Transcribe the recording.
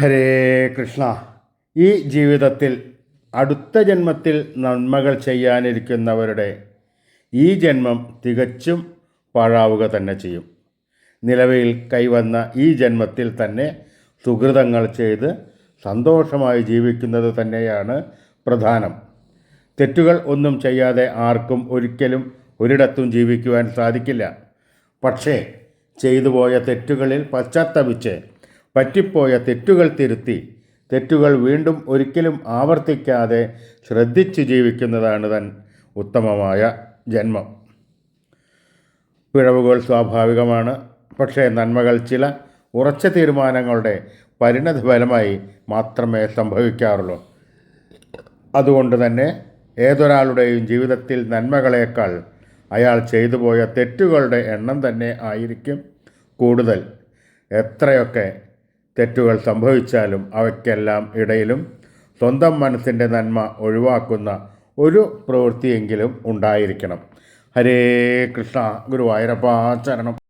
ഹരേ കൃഷ്ണ. ഈ ജീവിതത്തിൽ അടുത്ത ജന്മത്തിൽ നന്മകൾ ചെയ്യാനിരിക്കുന്നവരുടെ ഈ ജന്മം തികച്ചും പാഴാവുക തന്നെ ചെയ്യും. നിലവിൽ കൈവന്ന ഈ ജന്മത്തിൽ തന്നെ സുഹൃതങ്ങൾ ചെയ്ത് സന്തോഷമായി ജീവിക്കുന്നത് തന്നെയാണ് പ്രധാനം. തെറ്റുകൾ ഒന്നും ചെയ്യാതെ ആർക്കും ഒരിക്കലും ഒരിടത്തും ജീവിക്കുവാൻ സാധിക്കില്ല. പക്ഷേ ചെയ്തു പോയ തെറ്റുകളിൽ പശ്ചാത്തപിച്ച് പറ്റിപ്പോയ തെറ്റുകൾ തിരുത്തി തെറ്റുകൾ വീണ്ടും ഒരിക്കലും ആവർത്തിക്കാതെ ശ്രദ്ധിച്ച് ജീവിക്കുന്നതാണ് തൻ ഉത്തമമായ ജന്മം. പിഴവുകൾ സ്വാഭാവികമാണ് പക്ഷേ നന്മകൾ ചില ഉറച്ച തീരുമാനങ്ങളുടെ പരിണതഫലമായി മാത്രമേ സംഭവിക്കാറുള്ളൂ. അതുകൊണ്ട് തന്നെ ഏതൊരാളുടെയും ജീവിതത്തിൽ നന്മകളേക്കാൾ അയാൾ ചെയ്തു പോയ തെറ്റുകളുടെ എണ്ണം തന്നെ ആയിരിക്കും കൂടുതൽ. എത്രയൊക്കെ തെറ്റുകൾ സംഭവിച്ചാലും അവയ്ക്കെല്ലാം ഇടയിലും സ്വന്തം മനസ്സിന്റെ നന്മ ഒഴിവാക്കുന്ന ഒരു പ്രവൃത്തിയെങ്കിലും ഉണ്ടായിരിക്കണം. ഹരേ കൃഷ്ണ ഗുരുവായൂരപ്പ ചരണം.